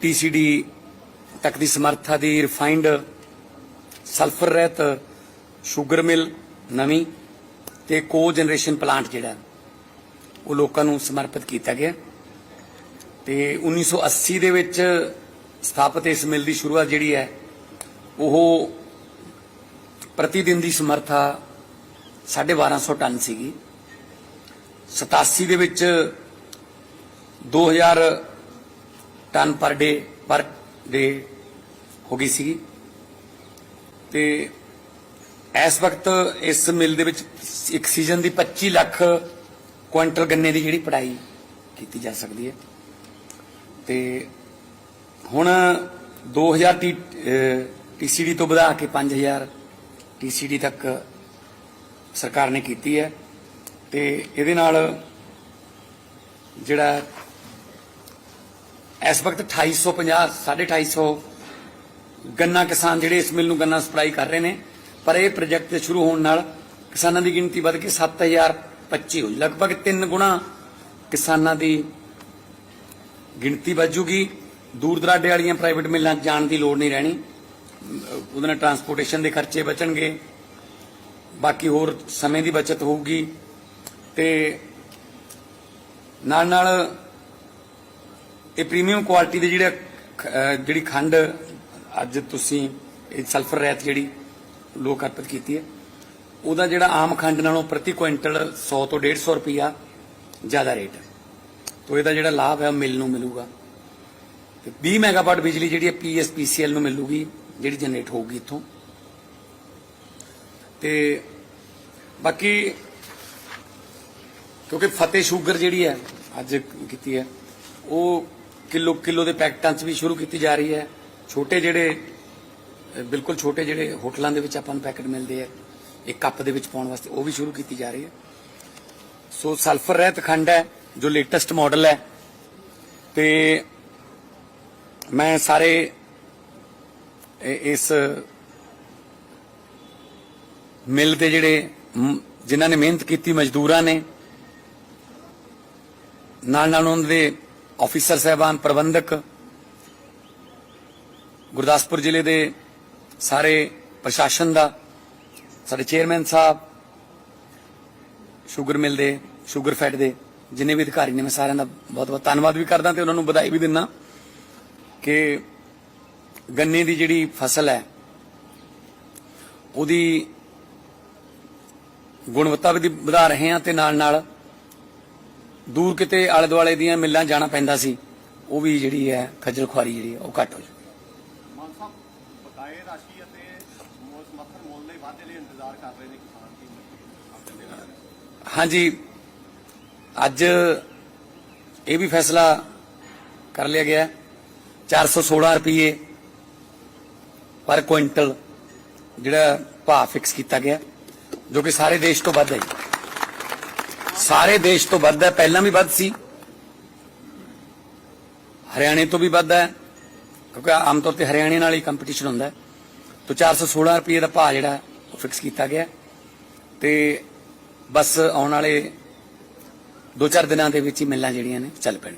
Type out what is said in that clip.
ਟੀਸੀਡੀ ਤੱਕ ਦੀ ਸਮਰੱਥਾ ਦੀ ਰਿਫਾਈਨਡ ਸਲਫਰ ਰਹਿਤ ਸ਼ੂਗਰ ਮਿਲ ਨਵੀਂ ਤੇ ਕੋ ਜਨਰੇਸ਼ਨ ਪਲਾਂਟ ਜਿਹੜਾ ਉਹ ਲੋਕਾਂ ਨੂੰ ਸਮਰਪਿਤ ਕੀਤਾ ਗਿਆ। ਤੇ 1980 ਦੇ ਵਿੱਚ ਸਥਾਪਿਤ ਇਸ ਮਿਲ ਦੀ ਸ਼ੁਰੂਆਤ ਜਿਹੜੀ ਹੈ, ਉਹ ਪ੍ਰਤੀ ਦਿਨ ਦੀ ਸਮਰੱਥਾ 1250 ਟਨ ਸੀਗੀ। 87 ਦੇ ਵਿੱਚ 2000 ਟਨ ਪਰ ਡੇ ਪਰ ਡੇ ਹੋ ਗਈ ਸੀਗੀ। ਤੇ ਇਸ ਵਕਤ ਇਸ ਮਿਲ ਦੇ ਵਿੱਚ ਇੱਕ ਸੀਜ਼ਨ ਦੀ 25 ਲੱਖ ਕੁਇੰਟਲ ਗੰਨੇ ਦੀ ਜਿਹੜੀ ਪੜਾਈ ਕੀਤੀ ਜਾ ਸਕਦੀ ਹੈ। ਤੇ ਹੁਣ 2000 ਟੀ ਟੀਸੀਡੀ ਤੋਂ ਵਧਾ ਕੇ 5000 ਟੀਸੀਡੀ ਤੱਕ ਸਰਕਾਰ ਨੇ ਕੀਤੀ ਹੈ। ਤੇ ਇਹਦੇ ਨਾਲ ਜਿਹੜਾ ਇਸ ਵਕਤ 2850 250 ਗੰਨਾ ਕਿਸਾਨ ਜਿਹੜੇ ਇਸ ਮਿਲ ਨੂੰ ਗੰਨਾ ਸਪਲਾਈ ਕਰ ਰਹੇ ਨੇ। ਪਰ ਇਹ ਪ੍ਰੋਜੈਕਟ ਸ਼ੁਰੂ ਹੋਣ ਨਾਲ ਕਿਸਾਨਾਂ ਦੀ ਗਿਣਤੀ ਵੱਧ ਕੇ 7025 ਹੋਈ। ਲਗਭਗ 3 ਗੁਣਾ ਕਿਸਾਨਾਂ ਦੀ ਗਿਣਤੀ ਵੱਜੂਗੀ ਦੂਰ ਦਰਾਡੇ ਵਾਲੀਆਂ ਪ੍ਰਾਈਵੇਟ ਮਿਲਾਂ ਜਾਣ ਦੀ ਲੋੜ ਨਹੀਂ ਰਹਿਣੀ। ਉਹਦੇ ਨਾਲ ਟਰਾਂਸਪੋਰਟੇਸ਼ਨ ਦੇ ਖਰਚੇ ਬਚਣਗੇ। ਬਾਕੀ ਹੋਰ ਸਮੇਂ ਦੀ ਬਚਤ ਹੋਊਗੀ। ਤੇ ਨਾਲ ਨਾਲ ਇਹ ਪ੍ਰੀਮੀਅਮ ਕੁਆਲਿਟੀ ਦੇ ਜਿਹੜੇ ਜਿਹੜੀ ਖੰਡ ਅੱਜ ਤੁਸੀਂ ਇਹ ਸਲਫਰ ਰਹਿਤ ਜਿਹੜੀ ਲੋਕ ਅਰਪਿਤ ਕੀਤੀ ਹੈ, ਉਹਦਾ ਜਿਹੜਾ ਆਮ ਖੰਡ ਨਾਲੋਂ ਪ੍ਰਤੀ ਕੁਇੰਟਲ 100 ਤੋਂ 150 ਰੁਪਿਆ ਜ਼ਿਆਦਾ ਰੇਟ ਹੈ। ਤੋ ਇਹਦਾ ਜਿਹੜਾ ਲਾਭ ਹੈ ਉਹ ਮਿਲ ਨੂੰ ਮਿਲੂਗਾ। ਤੇ 20 ਮੈਗਾਵਾਟ ਬਿਜਲੀ ਜਿਹੜੀ ਹੈ ਪੀਐਸਪੀਸੀਐਲ ਨੂੰ ਮਿਲੂਗੀ, ਜਿਹੜੀ ਜਨਰੇਟ ਹੋਊਗੀ ਇੱਥੋਂ। ਤੇ ਬਾਕੀ ਕਿਉਂਕਿ ਫਤਿਹ ਸ਼ੂਗਰ ਜਿਹੜੀ ਹੈ, ਅੱਜ ਕੀਤੀ ਹੈ, ਉਹ ਕਿਲੋ ਕਿਲੋ ਦੇ ਪੈਕਟਾਂ 'ਚ ਵੀ ਸ਼ੁਰੂ ਕੀਤੀ ਜਾ ਰਹੀ ਹੈ। ਛੋਟੇ ਜਿਹੜੇ ਬਿਲਕੁਲ ਛੋਟੇ ਜਿਹੜੇ ਹੋਟਲਾਂ ਦੇ ਵਿੱਚ ਆਪਾਂ ਨੂੰ ਪੈਕਟ ਮਿਲਦੇ ਆ, ਇੱਕ ਕੱਪ ਦੇ ਵਿੱਚ ਪਾਉਣ ਵਾਸਤੇ, ਉਹ ਵੀ ਸ਼ੁਰੂ ਕੀਤੀ ਜਾ ਰਹੀ ਹੈ। ਸੋ ਸਲਫਰ ਰਹਿਤ ਖੰਡ ਹੈ, ਜੋ ਲੇਟੈਸਟ ਮਾਡਲ ਹੈ। ਤੇ ਮੈਂ ਸਾਰੇ ਇਸ ਮਿਲ ਦੇ ਜਿਹੜੇ ਜਿਨ੍ਹਾਂ ਨੇ ਮਿਹਨਤ ਕੀਤੀ, ਮਜ਼ਦੂਰਾਂ ਨੇ ਨਾਲ ਨਾਲ ਉਹਨਾਂ ਦੇ ਆਫੀਸਰ ਸਹਿਬਾਨ ਪ੍ਰਬੰਧਕ, ਗੁਰਦਾਸਪੁਰ ਜ਼ਿਲ੍ਹੇ ਦੇ ਸਾਰੇ ਪ੍ਰਸ਼ਾਸਨ ਦਾ, ਸਾਡੇ ਚੇਅਰਮੈਨ ਸਾਹਿਬ, ਸ਼ੂਗਰ ਮਿਲ ਦੇ, ਸ਼ੂਗਰ ਫੈਟ ਦੇ, ਜਿੰਨੇ ਵੀ ਅਧਿਕਾਰੀ ਨੇ, ਮੈਂ ਸਾਰਿਆਂ ਦਾ ਬਹੁਤ ਬਹੁਤ ਧੰਨਵਾਦ ਵੀ ਕਰਦਾ ਤੇ ਉਹਨਾਂ ਨੂੰ ਵਧਾਈ ਵੀ ਦਿੰਦਾ ਕਿ ਗੰਨੇ ਦੀ ਜਿਹੜੀ ਫਸਲ ਹੈ, ਉਹਦੀ ਗੁਣਵੱਤਾ ਵੀ ਵਧਾ ਰਹੇ ਹਾਂ ਤੇ ਨਾਲ ਨਾਲ ਦੂਰ ਕਿਤੇ ਆਲੇ ਦੁਆਲੇ ਦੀਆਂ ਮਿੱਲਾਂ ਜਾਣਾ ਪੈਂਦਾ ਸੀ ਉਹ ਵੀ ਜਿਹੜੀ ਹੈ ਖੱਜਲ ਖੁਆਰੀ ਜਿਹੜੀ ਹੈ ਉਹ ਘੱਟ ਹੋ ਜਾਊ ਮਾਨ ਸਾਹਿਬ ਬਕਾਏ ਰਾਸ਼ੀ ਅਤੇ ਮੁੱਲ ਸਮਰਥਨ ਮੁੱਲ ਦੇ ਵਾਧੇ ਲਈ ਇੰਤਜ਼ਾਰ ਕਰ ਰਹੇ ਨੇ ਕਿਸਾਨ ਕੀ ਹਾਂਜੀ ਅੱਜ ਇਹ ਵੀ ਫੈਸਲਾ ਕਰ ਲਿਆ ਗਿਆ ਹੈ। 416 ਰੁਪਏ ਪਰ ਕੁਇੰਟਲ ਜਿਹੜਾ ਭਾਅ ਫਿਕਸ ਕੀਤਾ ਗਿਆ ਜੋ ਕਿ ਸਾਰੇ ਦੇਸ਼ ਤੋਂ ਵੱਧ ਹੈ ਜੀ। ਸਾਰੇ ਦੇਸ਼ ਤੋਂ ਵੱਧ ਹੈ, ਪਹਿਲਾਂ ਵੀ ਵੱਧ ਸੀ। ਹਰਿਆਣੇ ਤੋਂ ਵੀ ਵੱਧ ਹੈ, ਕਿਉਂਕਿ ਆਮ ਤੌਰ ਤੇ ਹਰਿਆਣੇ ਨਾਲ ਹੀ ਕੰਪੀਟੀਸ਼ਨ ਹੁੰਦਾ ਹੈ। ਤੋਂ 416 ਰੁਪਏ ਦਾ ਭਾਅ ਜਿਹੜਾ ਉਹ ਫਿਕਸ ਕੀਤਾ ਗਿਆ ਹੈ। ਤੇ ਬਸ ਆਉਣ ਵਾਲੇ 2-4 ਦਿਨਾਂ ਦੇ ਵਿੱਚ ਹੀ ਮਿਲਾਂ ਜਿਹੜੀਆਂ ਨੇ ਚੱਲ ਪੈਣਗੀਆਂ।